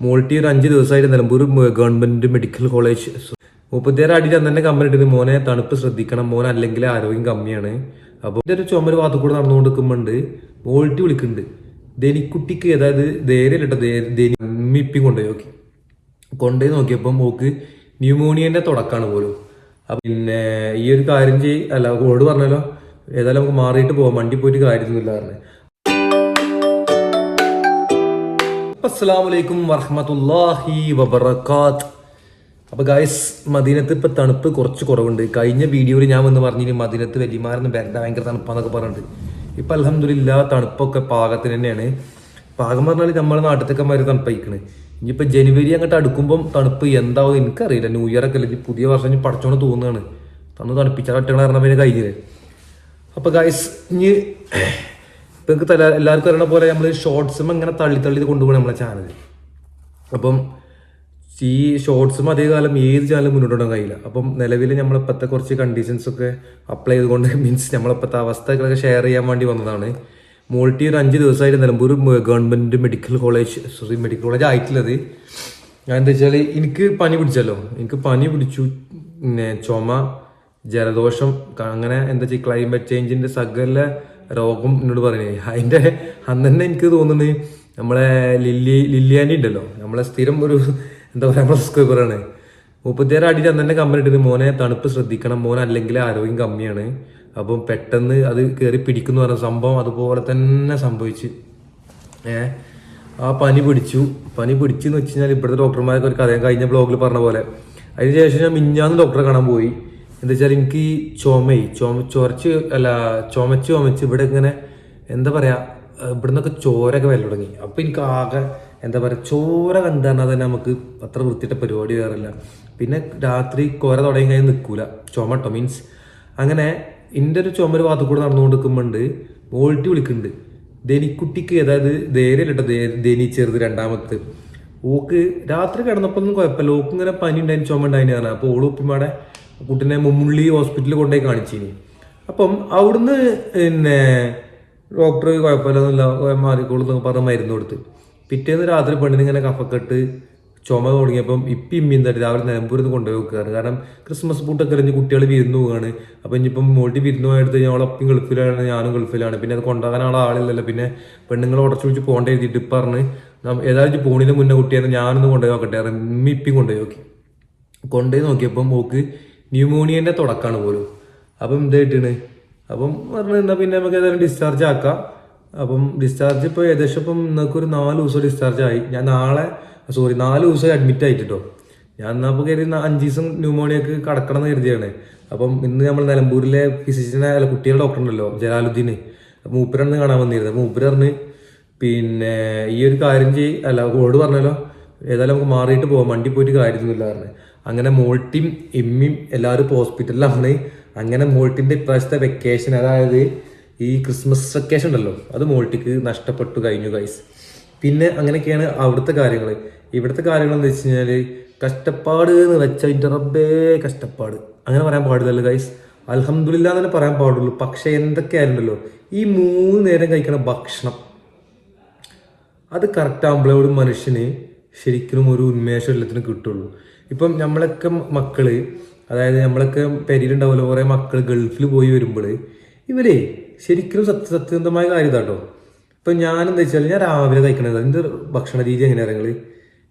മോൾട്ടി ഒരു അഞ്ച് ദിവസമായിട്ട് നിലമ്പൂർ ഗവൺമെന്റ് മെഡിക്കൽ കോളേജ് മുപ്പത്തിയാറ് അടി തന്നെ കമ്പനി മോനെ തണുപ്പ് ശ്രദ്ധിക്കണം. മോൻ അല്ലെങ്കിൽ ആരോഗ്യം കമ്മിയാണ്. അപ്പോൾ ഇതൊരു ചുമര് ഭാഗത്ത് കൂടെ നടന്നുകൊണ്ട് മോൾട്ടി വിളിക്കുന്നുണ്ട്. ധനിക്കുട്ടിക്ക് അതായത് ധൈര്യമില്ല ധനിപ്പിയും കൊണ്ടുപോയി. നോക്കി കൊണ്ടുപോയി നോക്കിയപ്പോൾ മോക്ക് ന്യൂമോണിയന്റെ തുടക്കാണ് പോലും. പിന്നെ ഈ ഒരു കാര്യം ചെയ് അല്ല ഓട് പറഞ്ഞല്ലോ ഏതായാലും നമുക്ക് മാറിയിട്ട് പോകാം വണ്ടി പോയിട്ട് കാര്യമൊന്നുമില്ല പറഞ്ഞു. അസ്സലാമലൈക്കും വറഹമത്തല്ലാഹി വബർക്കാത്ത് അപ്പൊ ഗായ്സ് മദീനത്ത് ഇപ്പൊ തണുപ്പ് കുറച്ച് കുറവുണ്ട്. കഴിഞ്ഞ വീഡിയോയിൽ ഞാൻ വന്ന് പറഞ്ഞു മദീനത്ത് വലിയമാരെന്ന് വരണ്ട ഭയങ്കര തണുപ്പാന്നൊക്കെ പറഞ്ഞിട്ട്. ഇപ്പൊ അലഹമില്ല തണുപ്പൊക്കെ പാകത്തിന് തന്നെയാണ്. പാകം പറഞ്ഞാൽ നമ്മളെ നാട്ടിലത്തേക്കന്മാര് തണുപ്പയിക്കണ്. ഇനിയിപ്പോ ജനുവരി അങ്ങോട്ട് അടുക്കുമ്പോൾ തണുപ്പ് എന്താവും എനിക്കറിയില്ല. ന്യൂ ഇയർ ഒക്കെ അല്ലേ പുതിയ വർഷം പഠിച്ചോണ്ട് തോന്നുകയാണ്. തണു തണുപ്പിച്ച കട്ടണ കാരണം പിന്നെ കഴിഞ്ഞില്ലേ. അപ്പൊ ഗായ്സ് ഇനി നിങ്ങൾക്ക് തല എല്ലാവർക്കും അറിയണ പോലെ നമ്മൾ ഷോർട്സും ഇങ്ങനെ തള്ളി തള്ളി കൊണ്ടുപോകണം നമ്മളെ ചാനൽ അപ്പം ഈ ഷോർട്സും അതേ കാലം ഏത് ചാനലും മുന്നോട്ട് കൊണ്ടുപോകാൻ കഴിയില്ല. അപ്പം നിലവിൽ നമ്മളിപ്പോഴത്തെ കുറച്ച് കണ്ടീഷൻസ് ഒക്കെ അപ്ലൈ ചെയ്തുകൊണ്ട് മീൻസ് നമ്മളിപ്പോഴത്തെ അവസ്ഥകളൊക്കെ ഷെയർ ചെയ്യാൻ വേണ്ടി വന്നതാണ്. മോൾട്ടി ഒരു അഞ്ച് ദിവസമായിട്ട് Nilambur government medical college sorry medical college ആയിട്ടുള്ളത്. ഞാൻ എന്താ വെച്ചാൽ എനിക്ക് പനി പിടിച്ചല്ലോ. എനിക്ക് പനി പിടിച്ചു. പിന്നെ ചുമ ജലദോഷം അങ്ങനെ എന്താ വെച്ചാൽ ക്ലൈമറ്റ് ചേഞ്ചിന്റെ സകല രോഗം എന്നോട് പറഞ്ഞു അതിന്റെ അന്ന് തന്നെ എനിക്ക് തോന്നുന്നത് നമ്മളെ ലില്ലി ലില്ലിയാനി ഉണ്ടല്ലോ. നമ്മളെ സ്ഥിരം ഒരു എന്താ പറയുക നമ്മളെ സ്ക്വയറാണ് മുപ്പത്തിയാറ് അടി അന്ന് തന്നെ കമ്പനി മോനെ തണുപ്പ് ശ്രദ്ധിക്കണം. മോനെ അല്ലെങ്കിൽ ആരോഗ്യം കമ്മിയാണ്. അപ്പം പെട്ടെന്ന് അത് കയറി പിടിക്കുന്നു പറഞ്ഞ സംഭവം അതുപോലെ തന്നെ സംഭവിച്ച്. ഏ? ആ പനി പിടിച്ചു. പനി പിടിച്ചെന്ന് വെച്ച് കഴിഞ്ഞാൽ ഇപ്പോഴത്തെ ഡോക്ടർമാരൊക്കെ ഒരു കഥ കഴിഞ്ഞ ബ്ലോഗിൽ പറഞ്ഞ പോലെ. അതിനുശേഷം ഞാൻ മിഞ്ഞാന്ന് ഡോക്ടറെ കാണാൻ പോയി. എന്താ വെച്ചാൽ എനിക്ക് ഈ ചുമയി ചുമ ചൊരച്ച് അല്ല ചുമച്ച് ചുമച്ച് ഇവിടെ ഇങ്ങനെ എന്താ പറയാ ഇവിടെ നിന്നൊക്കെ ചോരൊക്കെ വരൽ തുടങ്ങി. അപ്പൊ എനിക്ക് ആകെ എന്താ പറയാ ചോര കണ്ടാൽ തന്നെ നമുക്ക് അത്ര വൃത്തിയിട്ട പരിപാടി വേറില്ല. പിന്നെ രാത്രി കോര തുടങ്ങി കഴിഞ്ഞാൽ നിൽക്കൂല ചുമട്ടോ മീൻസ് അങ്ങനെ എന്റെ ഒരു ചുമര് ഭാഗത്ത് കൂടെ നടന്നുകൊണ്ട് നിൽക്കുമ്പോണ്ട് മോൾട്ടി വിളിക്കുന്നുണ്ട് ധനിക്കുട്ടിക്ക് അതായത് ധൈര്യമില്ല ധനി ചെറുത് രണ്ടാമത്ത്. ഓക്ക് രാത്രി കിടന്നപ്പോഴൊന്നും കുഴപ്പമില്ല ഓക്ക് ഇങ്ങനെ പനി ഉണ്ടായിരുന്നു ചുമ ഉണ്ടായിരുന്നു പറഞ്ഞു. അപ്പൊ ഓൾ ഉപ്പിമാടെ കുട്ടിനെ മുമ്മുള്ളി ഹോസ്പിറ്റലിൽ കൊണ്ടുപോയി കാണിച്ചിനി. അപ്പം അവിടുന്ന് പിന്നെ ഡോക്ടർ കുഴപ്പമില്ലെന്നില്ല മാറിക്കോളൂ പറഞ്ഞ മരുന്ന് കൊടുത്ത്. പിറ്റേന്ന് രാത്രി പെണ്ണിന് ഇങ്ങനെ കഫക്കെട്ട് ചുമ തുടങ്ങിയപ്പം ഇപ്പം ഇമ്മി തട്ടി രാവിലെ നിലമ്പൂരിൽ നിന്ന് കൊണ്ടുപോയി വെക്കുകയാണ്. കാരണം ക്രിസ്മസ് പൂട്ടൊക്കെ കഴിഞ്ഞ് കുട്ടികൾ വിരുന്ന് പോവുകയാണ്. അപ്പം ഇനിയിപ്പം മോട്ടി വിരുന്ന് പോയെടുത്ത് ഞങ്ങളൊപ്പം ഗൾഫിലാണ് ഞാനും ഗൾഫിലാണ്. പിന്നെ അത് കൊണ്ടുപോകാൻ ആളെ ആളില്ലല്ലോ. പിന്നെ പെണ്ണുങ്ങൾ ഉടച്ചു വിളിച്ച് പോകേണ്ട എഴുതിയിട്ട് പറഞ്ഞ് ഏതായാലും പോണിന് മുന്നേ കുട്ടിയാണ് ഞാനൊന്ന് കൊണ്ടുപോയി നോക്കട്ടെ ഇമ്മി ഇപ്പം കൊണ്ടുപോയി നോക്കി. കൊണ്ടുപോയി നോക്കിയപ്പം മോക്ക് ന്യൂമോണിയന്റെ തുടക്കമാണ് പോലും. അപ്പം ഇതായിട്ടാണ് അപ്പം പറഞ്ഞു എന്നാൽ പിന്നെ നമുക്ക് ഏതായാലും ഡിസ്ചാർജ് ആക്കാം. അപ്പം ഡിസ്ചാർജ് ഇപ്പോൾ ഏകദേശം ഇപ്പം നിങ്ങൾക്ക് ഒരു നാല് ദിവസം ഡിസ്ചാർജ് ആയി. ഞാൻ നാളെ സോറി നാല് ദിവസം അഡ്മിറ്റ് ആയിട്ടോ ഞാൻ എന്നാൽ അപ്പോൾ കയറി അഞ്ച് ദിവസം ന്യൂമോണിയക്ക് കടക്കണം എന്ന് കരുതിയാണ്. അപ്പം ഇന്ന് നമ്മൾ നിലമ്പൂരിലെ ഫിസിഷ്യനെ അല്ല കുട്ടികളുടെ ഡോക്ടർ ഉണ്ടല്ലോ ജലാലുദ്ദീൻ മൂപ്പരാണ് കാണാൻ വന്നിരുന്നത് മൂപ്പര് പറഞ്ഞ് പിന്നെ ഈ ഒരു കാര്യം ചെയ് അല്ല ഓട് പറഞ്ഞല്ലോ. ഏതായാലും നമുക്ക് മാറിയിട്ട് പോകാം വണ്ടി പോയിട്ട് കാര്യമൊന്നുമില്ല പറഞ്ഞു. അങ്ങനെ മോൾട്ടിയും എമ്മിയും എല്ലാവരും ഇപ്പോൾ ഹോസ്പിറ്റലിലാണ് അങ്ങനെ മോൾട്ടിന്റെ ഇപ്രാവശ്യത്തെ വെക്കേഷൻ അതായത് ഈ ക്രിസ്മസ് വെക്കേഷൻ ഉണ്ടല്ലോ അത് മോൾട്ടിക്ക് നഷ്ടപ്പെട്ടു കഴിഞ്ഞു ഗൈസ് പിന്നെ അങ്ങനെയൊക്കെയാണ് അവിടുത്തെ കാര്യങ്ങൾ ഇവിടുത്തെ കാര്യങ്ങൾ എന്ന് വെച്ച് കഴിഞ്ഞാൽ കഷ്ടപ്പാട് എന്ന് വെച്ചാൽ ഇതിന്റെ റബ്ബേ കഷ്ടപ്പാട്. അങ്ങനെ പറയാൻ പാടില്ലല്ലോ ഗൈസ് അൽഹംദുലില്ലാ തന്നെ പറയാൻ പാടുള്ളൂ. പക്ഷെ എന്തൊക്കെയായിരുന്നല്ലോ ഈ മൂന്ന് നേരം കഴിക്കണ ഭക്ഷണം. അത് കറക്റ്റ് ആകുമ്പോഴേ ഒരു മനുഷ്യന് ശരിക്കും ഒരു ഉന്മേഷം എല്ലാത്തിനും കിട്ടുള്ളൂ. ഇപ്പം നമ്മളൊക്കെ മക്കൾ അതായത് നമ്മളൊക്കെ പെരിയിലുണ്ടാവുമല്ലോ കുറേ മക്കൾ ഗൾഫിൽ പോയി വരുമ്പോൾ ഇവരെ ശരിക്കും സത്യ സത്യസന്ധമായ കാര്യം ഇതാട്ടോ. ഇപ്പം ഞാൻ എന്താ വെച്ചാൽ ഞാൻ രാവിലെ കഴിക്കണത് എന്റെ ഭക്ഷണ രീതി എങ്ങനെയാണ് നിങ്ങൾ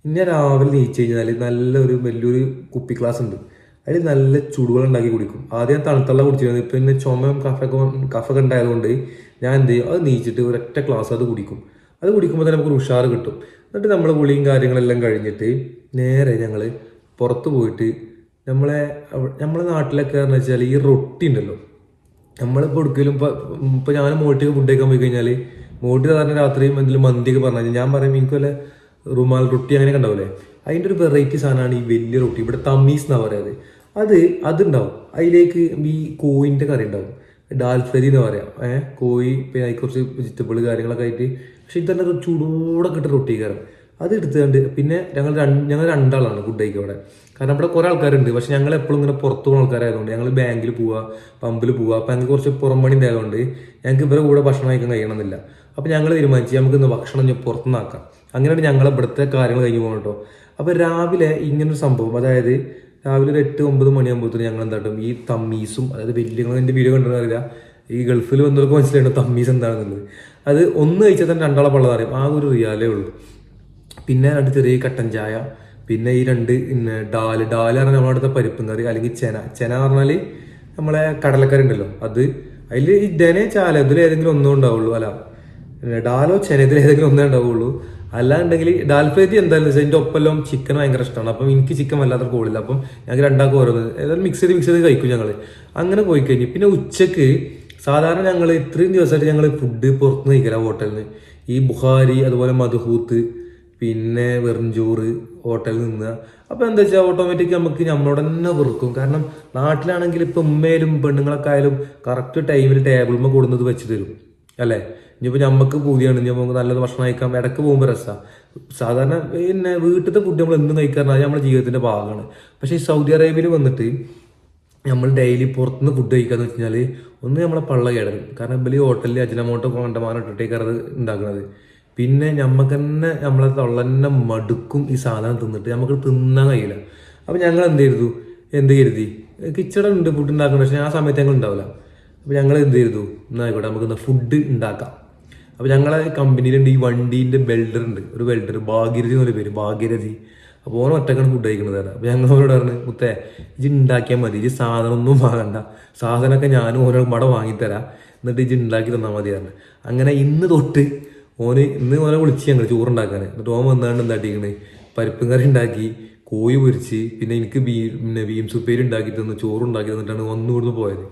ഞാൻ രാവിലെ നീച്ചു കഴിഞ്ഞാൽ നല്ലൊരു വലിയൊരു കുപ്പി ഗ്ലാസ് ഉണ്ട്. അതിൽ നല്ല ചൂടുവെള്ളം ഉണ്ടാക്കി കുടിക്കും. ആദ്യം തണുത്തുള്ള കുടിച്ചിരുന്നത്. പിന്നെ ചുമയും കഫൊക്കെ കഫൊക്കെ ഉണ്ടായതുകൊണ്ട് ഞാൻ എന്ത് ചെയ്യും? അത് നീച്ചിട്ട് ഒരൊറ്റ ഗ്ലാസ് അത് കുടിക്കും. അത് കുടിക്കുമ്പോൾ തന്നെ നമുക്ക് ഉഷാറ് കിട്ടും. എന്നിട്ട് നമ്മൾ കുളിയും കാര്യങ്ങളെല്ലാം കഴിഞ്ഞിട്ട് നേരെ ഞങ്ങൾ പുറത്ത് പോയിട്ട് നമ്മളെ നമ്മളെ നാട്ടിലൊക്കെ എന്ന് വെച്ചാൽ ഈ റൊട്ടി ഉണ്ടല്ലോ. നമ്മളിപ്പോൾ എടുക്കലും ഇപ്പം ഇപ്പം ഞാൻ മോട്ടിക്ക് ഫുഡ് കഴിക്കാൻ പോയി കഴിഞ്ഞാൽ മോട്ടി സാധാരണ രാത്രിയും എന്തെങ്കിലും മന്തിയൊക്കെ പറഞ്ഞു കഴിഞ്ഞാൽ ഞാൻ പറയും എനിക്ക് വല്ല റുമാൽ റൊട്ടി അങ്ങനെ ഉണ്ടാവില്ലേ അതിന്റെ ഒരു വെറൈറ്റി സാധനമാണ് ഈ വലിയ റൊട്ടി. ഇവിടെ തമ്മീസ് എന്നാണ് പറയുന്നത് അത്. അതുണ്ടാവും. അതിലേക്ക് ഈ കോയിന്റെ കറി ഉണ്ടാവും. ഡാൽഫരി എന്ന് പറയാം. ഏഹ് കോഴി പിന്നെ അതിൽ കുറച്ച് വെജിറ്റബിൾ കാര്യങ്ങളൊക്കെ ആയിട്ട്. പക്ഷേ ഇത് തന്നെ ചൂടോടെ കിട്ടുന്ന റൊട്ടി കയറും അത് എടുത്തുകൊണ്ട് പിന്നെ ഞങ്ങൾ ഞങ്ങൾ രണ്ടാളാണ് ഫുഡ് കഴിക്കുക അവിടെ കാരണം ഇവിടെ കുറേ ആൾക്കാരുണ്ട്. പക്ഷെ ഞങ്ങൾ എപ്പോഴും ഇങ്ങനെ പുറത്തു പോകുന്ന ആൾക്കാരായതുകൊണ്ട് ഞങ്ങൾ ബാങ്കിൽ പോവുക പമ്പിൽ പോവുക അപ്പം ഞങ്ങൾക്ക് കുറച്ച് പുറം പണി ഉണ്ടായതുകൊണ്ട് ഞങ്ങൾക്ക് ഇവരെ കൂടെ ഭക്ഷണം കഴിക്കാൻ കഴിയണമെന്നില്ല. അപ്പം ഞങ്ങൾ തീരുമാനിച്ചു നമുക്ക് ഇന്ന് ഭക്ഷണം പുറത്തുനിന്നാക്കാം അങ്ങനെയാണ് ഞങ്ങൾ ഇവിടുത്തെ കാര്യങ്ങൾ കഴിഞ്ഞ് പോകണം കേട്ടോ. അപ്പോൾ രാവിലെ ഇങ്ങനൊരു സംഭവം അതായത് രാവിലെ ഒരു എട്ട് ഒമ്പത് മണിയാകുമ്പോഴത്തേന് ഞങ്ങൾ എന്താട്ടും ഈ തമ്മീസും അതായത് വലിയ എന്റെ വീഡിയോ കണ്ടെന്ന് ഈ ഗൾഫിൽ വന്നവർക്ക് മനസ്സിലായിട്ടുണ്ടോ തമ്മീസ് എന്താണെന്നുള്ളത്? അത് ഒന്ന് കഴിച്ചാൽ തന്നെ രണ്ടാളെ പള്ളതറിയും ആ ഒരു റിയാലേ ഉള്ളൂ. പിന്നെ രണ്ട് ചെറിയ കട്ടൻ ചായ പിന്നെ ഈ രണ്ട് പിന്നെ ഡാൽ. ഡാൽ പറഞ്ഞാൽ നമ്മുടെ അടുത്ത പരിപ്പും കറി അല്ലെങ്കിൽ ചെന. ചെന പറഞ്ഞാൽ നമ്മളെ കടലക്കറി ഉണ്ടല്ലോ അത് അതിൽ ഈ ഡനെ ചാല ഇതിൽ ഏതെങ്കിലും ഒന്നും ഉണ്ടാവുള്ളൂ അല്ല. ഡാലോ ചെന ഇതിൽ ഏതെങ്കിലും ഒന്നേ ഉണ്ടാവുള്ളൂ. അല്ലാണ്ടെങ്കിൽ ഡാൽ ഫ്രൈ എന്തായാലും വെച്ചാൽ എന്റെ ഒപ്പെല്ലാം ചിക്കൻ ഭയങ്കര ഇഷ്ടമാണ് അപ്പം എനിക്ക് ചിക്കൻ വല്ലാത്ത കോളില്ല. അപ്പം ഞങ്ങൾക്ക് രണ്ടാൾക്കും ഓരോന്ന്. ഏതായാലും മിക്സ് ചെയ്ത് മിക്സ് ചെയ്ത് കഴിക്കും ഞങ്ങൾ അങ്ങനെ പോയി കഴിഞ്ഞു പിന്നെ ഉച്ചയ്ക്ക് സാധാരണ ഞങ്ങൾ ഇത്രയും ദിവസമായിട്ട് ഞങ്ങൾ ഫുഡ് പുറത്തുനിന്ന് കഴിക്കില്ല ഹോട്ടലിൽ നിന്ന് ഈ ബുഹാരി അതുപോലെ മധുഹൂത്ത് പിന്നെ വെറും ചോറ് ഹോട്ടലിൽ നിന്ന്. അപ്പോൾ എന്താ വെച്ചാൽ ഓട്ടോമാറ്റിക് നമുക്ക് നമ്മളോട് തന്നെ വെറുക്കും. കാരണം നാട്ടിലാണെങ്കിൽ ഇപ്പം ഉമ്മയിലും പെണ്ണുങ്ങളൊക്കെ ആയാലും കറക്റ്റ് ടൈമിൽ ടേബിളിൽ കൊടുന്നത് വെച്ച് തരും. അല്ലേ? ഇനിയിപ്പോൾ നമുക്ക് പൂതിയാണ്. ഇനി നമുക്ക് നല്ലത് ഭക്ഷണം കഴിക്കാം. ഇടയ്ക്ക് പോകുമ്പോൾ രസമാണ് സാധാരണ പിന്നെ വീട്ടിലത്തെ ഫുഡ് നമ്മൾ എന്തും കഴിക്കാറുണ്ട് നമ്മുടെ ജീവിതത്തിന്റെ ഭാഗമാണ്. പക്ഷേ ഈ സൗദി അറേബ്യയിൽ വന്നിട്ട് നമ്മൾ ഡെയിലി പുറത്തുനിന്ന് ഫുഡ് കഴിക്കാന്ന് വെച്ച് കഴിഞ്ഞാൽ ഒന്ന് നമ്മളെ പള്ള കേടരും. കാരണം ഇവർ ഹോട്ടലിൽ അജിനമോട്ടോ കണ്ടമാനം ഇട്ടിട്ടേക്കാണ് അത് ഉണ്ടാക്കുന്നത് പിന്നെ നമുക്ക് തന്നെ നമ്മളെ തൊള്ളന്നെ മടുക്കും ഈ സാധനം തിന്നിട്ട്. നമുക്ക് തിന്നാൻ കഴിയില്ല. അപ്പം ഞങ്ങൾ എന്ത് ചെയ്തു എന്ത് കരുതി? കിച്ചടം ഉണ്ട് ഫുഡ് ഉണ്ടാക്കുന്നത് പക്ഷേ ആ സമയത്ത് ഞങ്ങൾ ഉണ്ടാവില്ല അപ്പോൾ ഞങ്ങൾ എന്ത് ചെയ്തു എന്നായിക്കോട്ടെ നമുക്ക് ഫുഡ് ഉണ്ടാക്കാം അപ്പോൾ ഞങ്ങളെ കമ്പനിയിലുണ്ട് ഈ വണ്ടീന്റെ ബെൽഡർ ഉണ്ട് ഒരു ബെൽഡർ ഭാഗ്യരഥി എന്നൊരു പേര് ഭാഗ്യരഥി. അപ്പോൾ ഓൻ ഒറ്റക്കാണ് ഫുഡ് കഴിക്കുന്നത് അപ്പോൾ ഞങ്ങൾ അവരോട് പറഞ്ഞു മുത്തേ ഇത് ഉണ്ടാക്കിയാൽ മതി. ഇജ് സാധനം ഒന്നും വാങ്ങണ്ട. സാധനമൊക്കെ ഞാനും ഓരോ മട വാങ്ങിത്തരാം. എന്നിട്ട് ഇത് ഉണ്ടാക്കി തന്നാൽ മതി പറഞ്ഞു. അങ്ങനെ ഇന്ന് തൊട്ട് ഓന് ഇന്ന് ഓനെ വിളിച്ച് ഞങ്ങൾ ചോറുണ്ടാക്കാൻ എന്നിട്ട് ഓൻ വന്നാണ്ട് എന്താട്ടിക്കണേ? പരിപ്പും കറി ഉണ്ടാക്കി കോഴി പൊരിച്ച് പിന്നെ എനിക്ക് ബീ പിന്നെ ബീം സുപ്പേരി ഉണ്ടാക്കി തന്നു ചോറുണ്ടാക്കി തന്നിട്ടാണ് വന്നു ഇവിടുന്ന് പോയത്.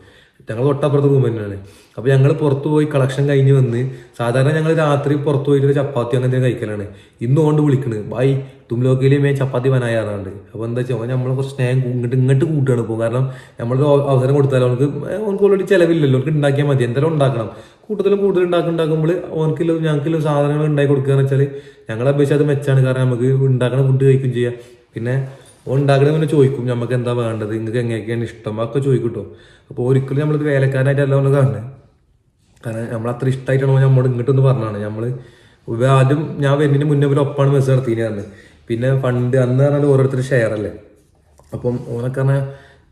ഞങ്ങൾ തൊട്ടപ്പുറത്ത് റൂം തന്നെയാണ്. അപ്പോൾ ഞങ്ങൾ പുറത്ത് പോയി കളക്ഷൻ കഴിഞ്ഞ് വന്ന് സാധാരണ ഞങ്ങൾ രാത്രി പുറത്ത് പോയിട്ട് ചപ്പാത്തി അങ്ങനത്തെ കഴിക്കലാണ്. ഇന്ന് കൊണ്ട് വിളിക്കണ് ബൈ തുമ്ലോക്കയിലെ മേ ചപ്പാത്തി പനായാറാണ്ട് അപ്പോൾ എന്താ വെച്ചാൽ നമ്മൾ കുറച്ച് സ്നേഹം ഇങ്ങോട്ട് ഇങ്ങോട്ട് കൂട്ടുകയാണ് പോകും കാരണം നമ്മളൊരു അവസരം കൊടുത്താൽ അവർക്ക് അവർക്ക് ഓൾറെഡി ചിലവില്ലല്ലോ. അവർക്ക് ഉണ്ടാക്കിയാൽ മതി. എന്തെങ്കിലും ഉണ്ടാക്കണം. കൂടുതലും കൂടുതൽ ഉണ്ടാക്കി ഉണ്ടാക്കുമ്പോൾ ഓനക്കില്ലോ ഞങ്ങൾക്ക് സാധനങ്ങൾ ഉണ്ടാക്കി കൊടുക്കുക എന്ന് വെച്ചാൽ ഞങ്ങളെ അപേക്ഷിച്ച് അത് മെച്ചാണ് കാരണം നമുക്ക് ഉണ്ടാക്കണ ഫുഡ് കഴിക്കും ചെയ്യാം. പിന്നെ ഓൻ ഉണ്ടാക്കണ പിന്നെ ചോദിക്കും നമുക്ക് എന്താ വേണ്ടത്? നിങ്ങൾക്ക് എങ്ങനെയൊക്കെയാണ് ഇഷ്ടം? ഒക്കെ ചോദിക്കും കേട്ടോ അപ്പോൾ ഒരിക്കലും നമ്മൾ വേലക്കാരനായിട്ടല്ല ഒന്ന് കാണുന്നത് കാരണം നമ്മൾ അത്ര ഇഷ്ടമായിട്ടാണ് നമ്മോട് ഇങ്ങോട്ടൊന്ന് പറഞ്ഞാണ് നമ്മൾ ആദ്യം ഞാൻ വരുന്നതിന് മുന്നേ ഒരു ഒപ്പാണ് മെസ്സ് നടത്തിയെന്ന് പറഞ്ഞത് പിന്നെ ഫണ്ട് അന്ന് പറഞ്ഞാൽ ഓരോരുത്തർ ഷെയർ അല്ലേ? അപ്പം ഓനൊക്കെ പറഞ്ഞാൽ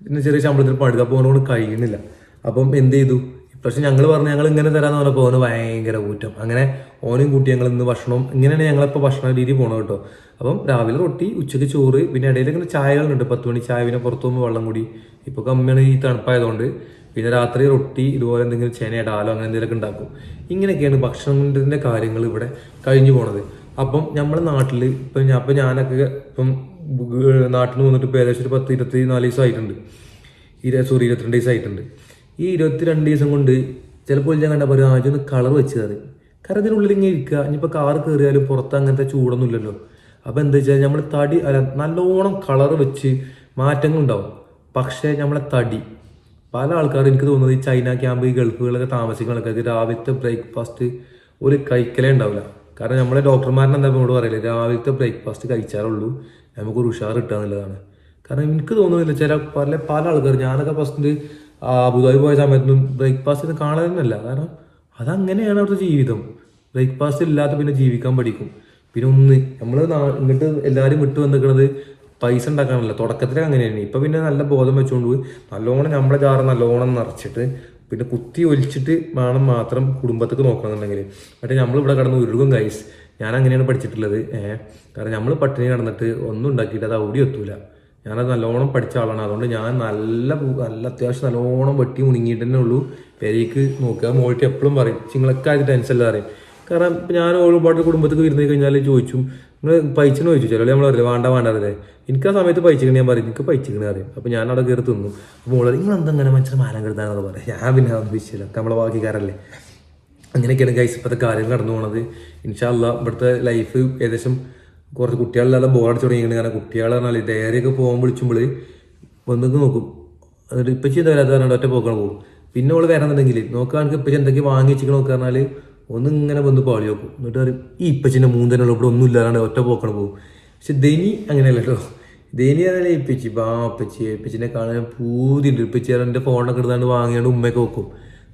പിന്നെ ചെറിയ ശമ്പളത്തിൽ പാടുക അപ്പോൾ ഓനോട് കഴിയുന്നില്ല അപ്പം എന്ത് ചെയ്തു? പക്ഷെ ഞങ്ങൾ പറഞ്ഞു ഞങ്ങൾ ഇങ്ങനെ തരാന്ന് പറഞ്ഞപ്പോൾ ഓന് ഭയങ്കര ഊറ്റം. അങ്ങനെ ഓനും കൂട്ടി ഞങ്ങൾ ഇന്ന് ഭക്ഷണം ഇങ്ങനെയാണ് ഞങ്ങളിപ്പോൾ ഭക്ഷണ രീതി പോകണം കേട്ടോ. അപ്പം രാവിലെ റൊട്ടി ഉച്ചയ്ക്ക് ചോറ് പിന്നെ ഇടയിൽ ഇങ്ങനെ ചായകളുണ്ട്. പത്ത് മണി ചായ പിന്നെ പുറത്തു പോകുമ്പോൾ വെള്ളം കൂടി. ഇപ്പോൾ കമ്മിയാണ് ഈ തണുപ്പായതുകൊണ്ട് പിന്നെ രാത്രി റൊട്ടി ഇതുപോലെ എന്തെങ്കിലും ചേന ഡാലോ അങ്ങനെ എന്തെങ്കിലുമൊക്കെ ഉണ്ടാക്കും. ഇങ്ങനെയൊക്കെയാണ് ഭക്ഷണത്തിന്റെ കാര്യങ്ങൾ ഇവിടെ കഴിഞ്ഞു പോണത്. അപ്പം നമ്മുടെ നാട്ടിൽ ഇപ്പം ഞാൻ അപ്പം ഞാനൊക്കെ ഇപ്പം നാട്ടിൽ വന്നിട്ട് ഇപ്പോൾ ഏകദേശം ഒരു പത്ത് ഇരുപത്തി നാല് ദിവസമായിട്ടുണ്ട് ഇരുപത് ഇര സോറി ഇരുപത്തിരണ്ട് ദിവസം ആയിട്ടുണ്ട്. ഈ ഇരുപത്തിരണ്ട് ദിവസം കൊണ്ട് ചിലപ്പോൾ ഞാൻ കണ്ട പറയും ആദ്യം ഒന്ന് കളർ വെച്ച് കയറി കാരണം ഇതിനുള്ളിൽ ഇങ്ങനെ ഇരിക്കുക. ഇനിയിപ്പോൾ കാർ കയറിയാലും പുറത്ത് അങ്ങനത്തെ ചൂടൊന്നും ഇല്ലല്ലോ. അപ്പോൾ എന്താ വെച്ചാൽ നമ്മൾ തടി അല്ല നല്ലോണം കളർ വെച്ച് മാറ്റങ്ങളുണ്ടാവും പക്ഷേ നമ്മളെ തടി. പല ആൾക്കാരും എനിക്ക് തോന്നുന്നത് ഈ ചൈന ക്യാമ്പ് ഈ ഗൾഫുകളൊക്കെ താമസിക്കുന്ന ആൾക്കാർക്ക് രാവിലത്തെ ബ്രേക്ക്ഫാസ്റ്റ് ഒരു കഴിക്കലേ ഉണ്ടാവില്ല. കാരണം നമ്മളെ ഡോക്ടർമാരനെ എന്താ നമ്മളോട് പറയില്ല രാവിലത്തെ ബ്രേക്ക്ഫാസ്റ്റ് കഴിച്ചാലുള്ളൂ നമുക്കൊരു ഉഷാർ കിട്ടുക എന്നുള്ളതാണ്. കാരണം എനിക്ക് തോന്നുന്നില്ല ചില പല പല ആൾക്കാർ ഞാനൊക്കെ ഫസ്റ്റ് അബുദാബി പോയ സമയത്തൊന്നും ബ്രേക്ക്ഫാസ്റ്റ് ഒന്നും കാണാനല്ല കാരണം അതങ്ങനെയാണ് അവിടുത്തെ ജീവിതം. ബ്രേക്ക്ഫാസ്റ്റ് ഇല്ലാത്ത പിന്നെ ജീവിക്കാൻ പഠിക്കും. പിന്നെ ഒന്ന് നമ്മൾ ഇങ്ങോട്ട് എല്ലാവരും വിട്ടു വന്നിരിക്കുന്നത് പൈസ ഉണ്ടാക്കാനല്ല. തുടക്കത്തിൽ അങ്ങനെയാണ് ഇപ്പം പിന്നെ നല്ല ബോധം വെച്ചുകൊണ്ട് പോയി. നല്ലോണം നമ്മളെ ജാറ് നല്ലോണം നിറച്ചിട്ട് പിന്നെ കുത്തി ഒലിച്ചിട്ട് വേണം മാത്രം കുടുംബത്തേക്ക് നോക്കണമെന്നുണ്ടെങ്കിൽ നമ്മൾ നമ്മളിവിടെ കിടന്ന് ഉരുകും കൈസ് ഞാൻ അങ്ങനെയാണ് പഠിച്ചിട്ടുള്ളത്. ഏഹ് കാരണം നമ്മൾ പട്ടിണി കിടന്നിട്ട് ഒന്നും ഉണ്ടാക്കിയിട്ട് അത് അവിടെ എത്തൂല. ഞാനത് നല്ലോണം പഠിച്ച ആളാണ്. അതുകൊണ്ട് ഞാൻ നല്ല നല്ല അത്യാവശ്യം നല്ലോണം വെട്ടി മുണങ്ങിയിട്ട് തന്നെ ഉള്ളൂ. പെരേക്ക് നോക്കുക മോളിട്ട് എപ്പോഴും പറയും. ചിങ്ങളൊക്കെ ആയിട്ട് ടെൻഷൻ എല്ലാം അറിയും കാരണം ഞാൻ ഒരുപാട് കുടുംബത്തേക്ക് വരുന്നത് കഴിഞ്ഞാൽ ചോദിച്ചു നിങ്ങൾ പൈച്ചിന് ചോദിച്ചു ചില നമ്മൾ അറിയില്ല വേണ്ട വേണ്ട അറിയില്ലേ എനിക്ക് ആ സമയത്ത് പൈച്ചിക്കണ ഞാൻ പറയും. എനിക്ക് പൈച്ചിക്കണ അറിയും അപ്പോൾ ഞാൻ അവിടെ കയറി തിന്നു. അപ്പോൾ മോളെ നിങ്ങൾ എന്തെങ്ങനെ മനുഷ്യർ മാനം കെടുത്താണെന്ന് പറയാം. ഞാൻ പിന്നെ അതൊന്നും വിശ്വസിച്ചില്ല നമ്മളെ ബാക്കിക്കാരല്ലേ അങ്ങനെയൊക്കെയാണ് ഗൈസ് ഇപ്പോഴത്തെ കാര്യങ്ങൾ നടന്നു പോണത്. ഇൻഷാല്ല ഇവിടുത്തെ ലൈഫ് ഏകദേശം കുറച്ച് കുട്ടികളില്ലാതെ ബോറടിച്ച് തുടങ്ങിയിട്ടുണ്ട്. കാരണം കുട്ടികളെ പറഞ്ഞാൽ ഡയറിയൊക്കെ പോകാൻ വിളിച്ചുമ്പോൾ വന്നിട്ട് നോക്കും. എന്നിട്ട് ഇപ്പച്ചി എന്താ വരാത്ത പറഞ്ഞാൽ ഒറ്റ പോക്കണം പോകും പിന്നെ അവൾ വരാന്നുണ്ടെങ്കിൽ നോക്കുകയാണെങ്കിൽ ഇപ്പച്ചി എന്തൊക്കെ വാങ്ങി വെച്ചിട്ട് നോക്കുക പറഞ്ഞാൽ ഒന്ന് ഇങ്ങനെ വന്ന് പാളി നോക്കും എന്നിട്ട് പറയും ഈ ഇപ്പച്ചിന്റെ മൂന്നതിനുള്ള ഇവിടെ ഒന്നും ഇല്ലാണ്ട് ഒറ്റ പോക്കണം പോകും പക്ഷെ ദനി കേട്ടോ. ദനി അതല്ലേ ഇപ്പച്ചി ബാ ഇപ്പച്ചി ഇപ്പച്ചിനെ കാണാൻ പൂതിണ്ട് ഇപ്പച്ചി എന്റെ ഫോണൊക്കെ എടുത്താണ്ട് വാങ്ങിയാണ്ട് ഉമ്മയൊക്കെ വെക്കും.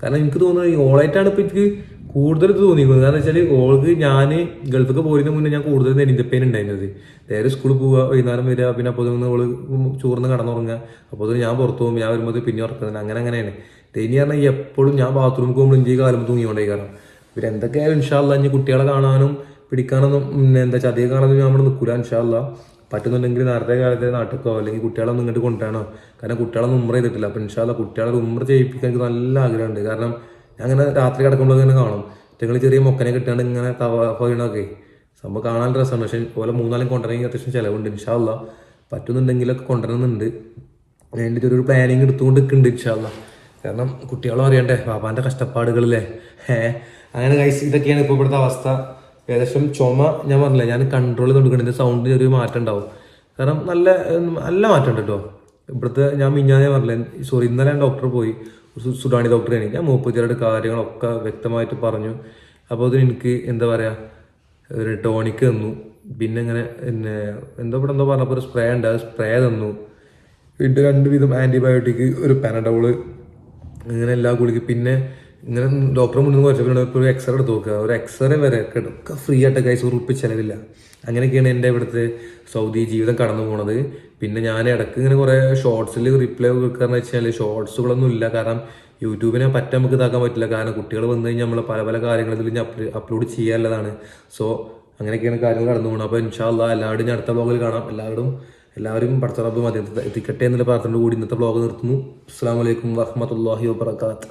കാരണം എനിക്ക് തോന്നുന്നത് ഓളായിട്ടാണ് ഇപ്പം എനിക്ക് കൂടുതൽ തോന്നിക്കുന്നത്. കാരണം വെച്ചാൽ ഓൾക്ക് ഞാൻ ഗൾഫൊക്കെ പോയതിന് മുന്നേ ഞാൻ കൂടുതൽ നെരിന്തപ്പേൻ ഉണ്ടായിരുന്നത്. നേരെ സ്കൂളിൽ പോവുക വൈകുന്നേരം വരിക പിന്നെ അപ്പോൾ നിന്ന് ഓൾ ചൂർന്ന് കടന്നുറങ്ങുക. അപ്പോൾ ഞാൻ പുറത്തു പോകും. ഞാൻ വരുമ്പോൾ പിന്നെ ഉറക്കുന്നത് അങ്ങനെ അങ്ങനെയാണ്. ഇനി പറഞ്ഞാൽ എപ്പോഴും ഞാൻ ബാത്റൂമിൽ പോകുമ്പോൾ ഇന്ത്യ കാലം തൂങ്ങിക്കൊണ്ടേ കാരണം. ഇവർ എന്തൊക്കെയായാലും ഇൻഷാല്ല ഇനി കുട്ടികളെ കാണാനും പിടിക്കാനൊന്നും എന്താ ചതിയെ കാണാനും കാണാനൊന്നും നമ്മൾ നിൽക്കില്ല ഇൻഷാല്ല പറ്റുന്നുണ്ടെങ്കിൽ നേരത്തെ കാലത്തെ നാട്ടിലോ അല്ലെങ്കിൽ കുട്ടികളെ ഇങ്ങോട്ട് കൊണ്ടുവരണോ. കാരണം കുട്ടികളെ ഉമ്മറ ചെയ്തിട്ടില്ല. അപ്പം ഇൻഷാല്ല കുട്ടികളെ ഉമ്മറ ചെയ്യിപ്പിക്കാൻ എനിക്ക് നല്ല ആഗ്രഹമുണ്ട്. കാരണം ഞാൻ അങ്ങനെ രാത്രി കിടക്കുമ്പോൾ ഇങ്ങനെ കാണും. നിങ്ങൾ ചെറിയ മൊക്കനെ കിട്ടാണ്ട് ഇങ്ങനെ പോയിണൊക്കെ സംഭവം കാണാൻ രസമാണ്. പക്ഷേ പോലെ മൂന്നാലും കൊണ്ടുവരണമെങ്കിൽ അത്യാവശ്യം ചിലവുണ്ട് ഇൻഷാല്ല പറ്റുന്നുണ്ടെങ്കിലൊക്കെ കൊണ്ടുവരുന്നുണ്ട് അതിന്റെ ഒരു പ്ലാനിങ് എടുത്തുകൊണ്ട് നിൽക്കുന്നുണ്ട് ഇൻഷാല്ല കാരണം കുട്ടികളും അറിയണ്ടേ പാപ്പാന്റെ കഷ്ടപ്പാടുകളില്ലേ? ഏഹ് അങ്ങനെ കൈസ് ഇതൊക്കെയാണ് ഇപ്പോൾ ഇവിടുത്തെ അവസ്ഥ. ഏകദേശം ചുമ ഞാൻ പറഞ്ഞില്ല ഞാൻ കൺട്രോൾ ചെയ്തുകൊണ്ടിരിക്കുന്നത് സൗണ്ട് ചെറിയൊരു മാറ്റം ഉണ്ടാവും. കാരണം നല്ല നല്ല മാറ്റം ഉണ്ട് കേട്ടോ. ഇവിടുത്തെ ഞാൻ മിഞ്ഞാതെ പറഞ്ഞില്ല സോറി ഇന്നലെ ഞാൻ ഡോക്ടർ പോയി. സു- ഡോക്ടർ എനിക്ക് ഞാൻ മൂപ്പത്തിയുടെ കാര്യങ്ങളൊക്കെ വ്യക്തമായിട്ട് പറഞ്ഞു. അപ്പോൾ അതിന് എനിക്ക് എന്താ പറയുക ഒരു ടോണിക്ക് തന്നു. പിന്നെ ഇങ്ങനെ പിന്നെ എന്തോ ഇവിടെ എന്തോ പറഞ്ഞപ്പോൾ ഒരു സ്പ്രേ ഉണ്ട്. അത് സ്പ്രേ തന്നു. പിന്നെ രണ്ട് വിധം ആന്റിബയോട്ടിക് ഒരു പാനഡോൾ ഇങ്ങനെ എല്ലാ ഗുളിക പിന്നെ ഇങ്ങനെ ഡോക്ടറെ മുന്നിൽ കുറച്ച് പിന്നെ ഇപ്പോൾ ഒരു എക്സ്റേ എടുത്ത് നോക്കുക. ഒരു എക്സ്റേ വരെ ഒക്കെ ഫ്രീ ആയിട്ട് കൈസ് ഉറുപ്പ് ചിലവില്ല. അങ്ങനെയൊക്കെയാണ് എന്റെ ഇവിടുത്തെ സൗദി ജീവിതം കടന്നു പോണത് പിന്നെ ഞാൻ ഇടയ്ക്ക് ഇങ്ങനെ കുറേ ഷോർട്സിൽ റിപ്ലൈ കൊടുക്കാന്ന് വെച്ചാൽ ഷോർട്സുകളൊന്നും ഇല്ല. കാരണം യൂട്യൂബിനെ പറ്റ നമുക്ക് ഇതാക്കാൻ പറ്റില്ല. കാരണം കുട്ടികൾ വന്നു കഴിഞ്ഞാൽ നമ്മൾ പല പല കാര്യങ്ങൾ ഇതിൽ അപ്ലോഡ് ചെയ്യാനുള്ളതാണ്. സോ അങ്ങനെയൊക്കെയാണ് കാര്യങ്ങൾ കടന്നു പോകുന്നത് അപ്പോൾ ഇൻഷാല്ല എല്ലാവരും ഞാൻ അടുത്ത ബ്ലോഗിൽ കാണാം. എല്ലാവരും എല്ലാവരും പടച്ചറബ് മതി. എത്തിക്കട്ടെ എന്നുള്ള പ്രാർത്ഥന കൂടി ഇന്നത്തെ ബ്ലോഗ് നിർത്തുന്നു. അസ്സാം വലൈക്കും വാഹമത്തല്ലാഹി വാബർക്കാത്ത്